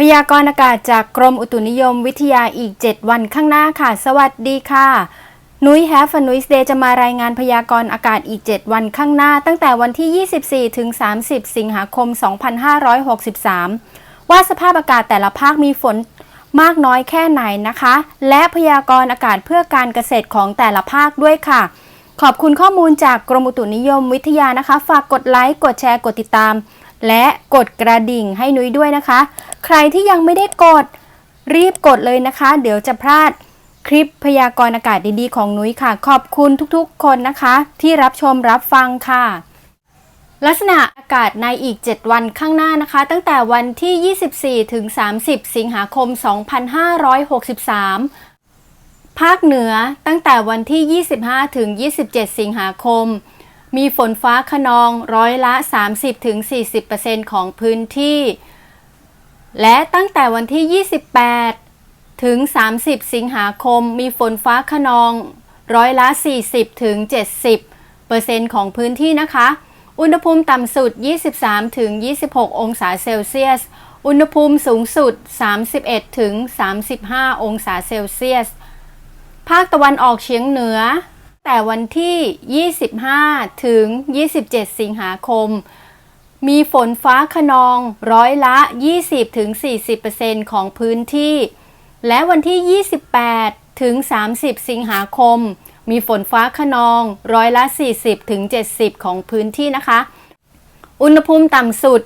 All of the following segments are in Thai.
พยากรณ์อากาศจากกรมอุตุนิยมวิทยาอีก 7 วันข้างหน้าค่ะ สวัสดีค่ะ นุ้ยแฮฟนุ้ยสเดย์จะมารายงานพยากรณ์อากาศอีก 7 วันข้างหน้า ตั้งแต่วันที่ 24 ถึง 30 สิงหาคม 2563 ว่าสภาพอากาศแต่ละภาคมีฝนมากน้อยแค่ไหนนะคะ และพยากรณ์อากาศเพื่อการเกษตรของแต่ละภาคด้วยค่ะ ขอบคุณข้อมูลจากกรมอุตุนิยมวิทยานะคะ ฝากกดไลค์ กดแชร์ กดติดตาม และกดกระดิ่งให้นุ้ยด้วยนะคะ ใครที่ยังไม่ได้กดรีบกดเลยนะคะ เดี๋ยวจะพลาดคลิปพยากรณ์อากาศดีๆของนุ้ยค่ะ ขอบคุณทุกๆ คนนะคะ ที่รับชมรับฟังค่ะ ลักษณะอากาศในอีก 7 วันข้างหน้านะคะ ตั้งแต่วันที่ 24 ถึง 30 สิงหาคม 2563 ภาคเหนือตั้งแต่วันที่ 25 ถึง 27 สิงหาคม มีฝนฟ้าขนองร้อยละ 30ถึง40%ของพื้นที่ และตั้งแต่วันที่ 28 ถึง 30 สิงหาคม มีฝนฟ้าขนองร้อยละ 40ถึง70%ของพื้นที่นะคะ อุณหภูมิต่ำสุด 23 ถึง 26 องศาเซลเซียส อุณหภูมิสูงสุด 31 ถึง 35 องศาเซลเซียส ภาคตะวันออกเฉียงเหนือ แต่วันที่ 25 ถึง 27 สิงหาคม มีฝนฟ้าขนองร้อยละ 20ถึง40%ของพื้นที่ และวันที่ 28 ถึง 30 สิงหาคม มีฝนฟ้าขนองร้อยละ 40ถึง70 ของพื้นที่นะคะ อุณหภูมิต่ำสุด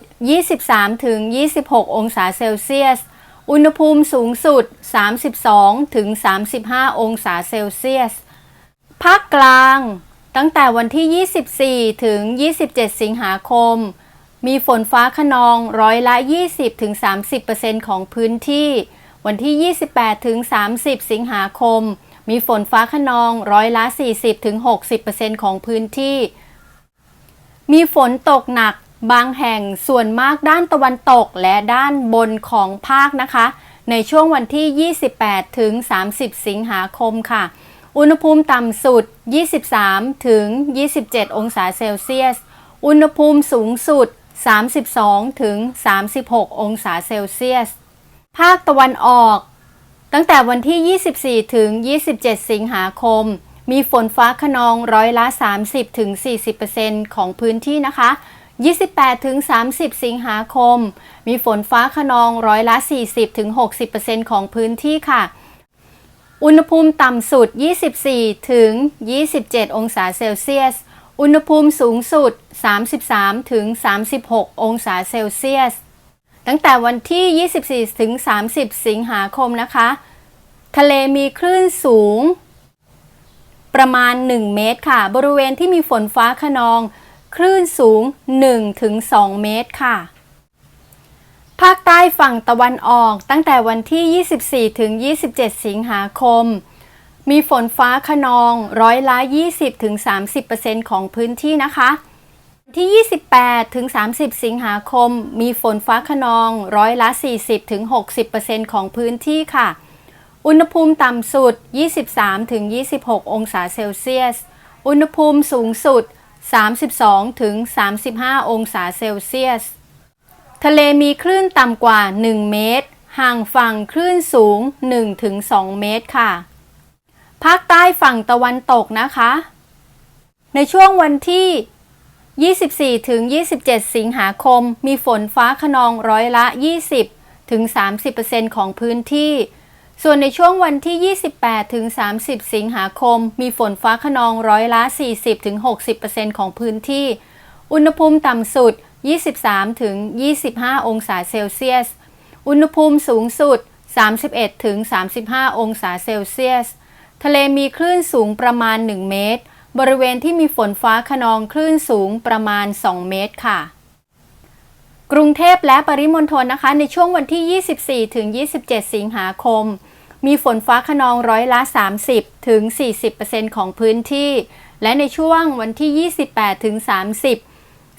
23ถึง26 องศาเซลเซียส อุณหภูมิสูงสุด 32ถึง35 องศาเซลเซียส ภาคกลาง ตั้งแต่วันที่ 24 ถึง 27 สิงหาคม มีฝนฟ้าขนองร้อยละ 20ถึง30%ของพื้นที่ วันที่ 28 ถึง 30 สิงหาคม มีฝนฟ้าขนองร้อยละ 40ถึง60%ของพื้นที่ มีฝนตกหนักบางแห่งส่วนมากด้านตะวันตกและด้านบนของภาคนะคะ ในช่วงวันที่ 28 ถึง 30 สิงหาคมค่ะ อุณหภูมิต่ำสุด 23 ถึง 27 องศาเซลเซียส อุณหภูมิสูงสุด 32 ถึง 36 องศาเซลเซียส ภาคตะวันออก ตั้งแต่วันที่ 24 ถึง 27 สิงหาคม มีฝนฟ้าขนองร้อยละ 30 ถึง 40%ของพื้นที่นะคะ 28 ถึง 30 สิงหาคม มีฝนฟ้าขนองร้อยละ 40 ถึง 60%ของพื้นที่ค่ะ อุณหภูมิต่ำสุด 24 ถึง 27 องศาเซลเซียส อุณหภูมิสูงสุด 33 ถึง 36 องศาเซลเซียส ตั้งแต่วันที่ 24 ถึง 30 สิงหาคมนะคะ ทะเลมีคลื่นสูง ประมาณ 1 เมตรค่ะ บริเวณที่มีฝนฟ้าขนอง คลื่นสูง1ถึง2เมตรค่ะ ภาคใต้ฝั่งตะวันออกตั้งแต่วันที่ 24 ถึง 27 สิงหาคม มีฝนฟ้าขนองร้อยละ 20 ถึง 30%ของพื้นที่นะคะ ที่ 28 ถึง 30 สิงหาคม มีฝนฟ้าขนองร้อยละ 40 ถึง 60%ของพื้นที่ค่ะ อุณหภูมิต่ำสุด 23 ถึง 26 องศาเซลเซียส อุณหภูมิสูงสุด 32 ถึง 35 องศาเซลเซียส ทะเลมีคลื่นต่ำกว่า 1 เมตร ห่างฝั่งคลื่นสูง 1-2 เมตรค่ะ ภาคใต้ฝั่งตะวันตกนะคะ ในช่วงวันที่ 24 ถึง 27 สิงหาคม มีฝนฟ้าขนองร้อยละ 20 ถึง 30%ของพื้นที่ ส่วนในช่วงวันที่ 28 ถึง 30 สิงหาคม มีฝนฟ้าขนองร้อยละ 40 ถึง 60%ของพื้นที่ อุณหภูมิต่ำสุด 23 ถึง 25 องศาเซลเซียส อุณหภูมิสูงสุด 31 ถึง 35 องศาเซลเซียส ทะเลมีคลื่นสูงประมาณ 1 เมตร บริเวณที่มีฝนฟ้าขนองคลื่นสูงประมาณ 2 เมตรค่ะ กรุงเทพและปริมณฑลนะคะ ในช่วงวันที่ 24 ถึง 27 สิงหาคม มีฝนฟ้าขนองร้อยละ 30 ถึง 40%ของพื้นที่ และในช่วงวันที่ 28 ถึง 30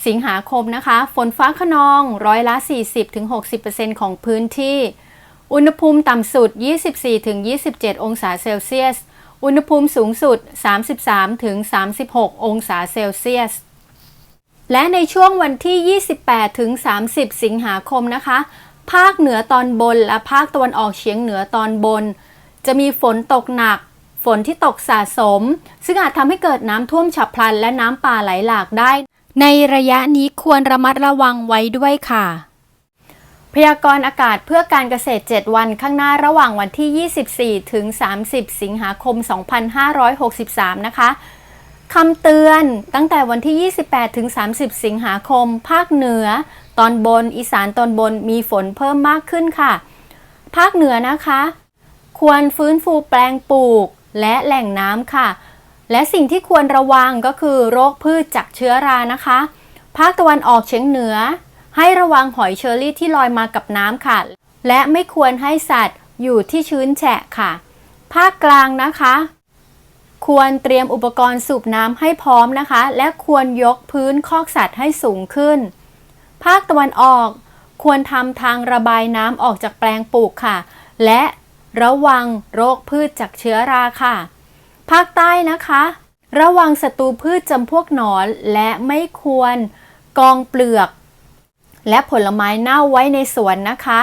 สิงหาคมนะคะ ฝนฟ้าขนองร้อยละ 40ถึง60%ของพื้นที่ อุณหภูมิต่ำสุด 24ถึง27 องศาเซลเซียส อุณหภูมิสูงสุด 33ถึง36 องศาเซลเซียส และในช่วงวันที่ 28ถึง30 สิงหาคมนะคะ ภาคเหนือตอนบนและภาคตะวันออกเฉียงเหนือตอนบน จะมีฝนตกหนักฝนที่ตกสะสม ซึ่งอาจทำให้เกิดน้ำท่วมฉับพลันและน้ำป่าไหลหลากได้ ในระยะนี้ควรระมัดระวังไว้ด้วยค่ะ พยากรณ์อากาศเพื่อการเกษตร 7 วันข้างหน้าระหว่างวันที่ 24 ถึง 30 สิงหาคม 2563 นะคะคำเตือนตั้งแต่วันที่ 28 ถึง 30 สิงหาคม ภาคเหนือ ตอนบน อีสานตอนบนมีฝนเพิ่มมากขึ้นค่ะ ภาคเหนือนะคะ ควรฟื้นฟูแปลงปลูกและแหล่งน้ำค่ะ และสิ่งที่ควรระวังก็คือโรคพืชจากเชื้อรานะคะ ภาคตะวันออกเฉียงเหนือ ให้ระวังหอยเชอรี่ที่ลอยมากับน้ำค่ะ และไม่ควรให้สัตว์อยู่ที่ชื้นแฉะค่ะ ภาคกลางนะคะ ควรเตรียมอุปกรณ์สูบน้ำให้พร้อมนะคะ และควรยกพื้นคอกสัตว์ให้สูงขึ้น ภาคตะวันออกควรทำทางระบายน้ำออกจากแปลงปลูกค่ะ และระวังโรคพืชจากเชื้อราค่ะ ภาคใต้นะคะ ระวังศัตรูพืชจำพวกหนอนและไม่ควรกองเปลือก และผลไม้เน่าไว้ในสวนนะคะ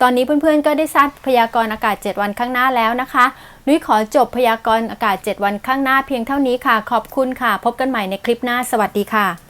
ตอนนี้เพื่อนๆก็ได้ทราบพยากรณ์อากาศ 7 วันข้างหน้าแล้วนะคะ นุ้ยขอจบพยากรณ์อากาศ 7 วันข้างหน้าเพียงเท่านี้ค่ะ ขอบคุณค่ะ พบกันใหม่ในคลิปหน้า สวัสดีค่ะ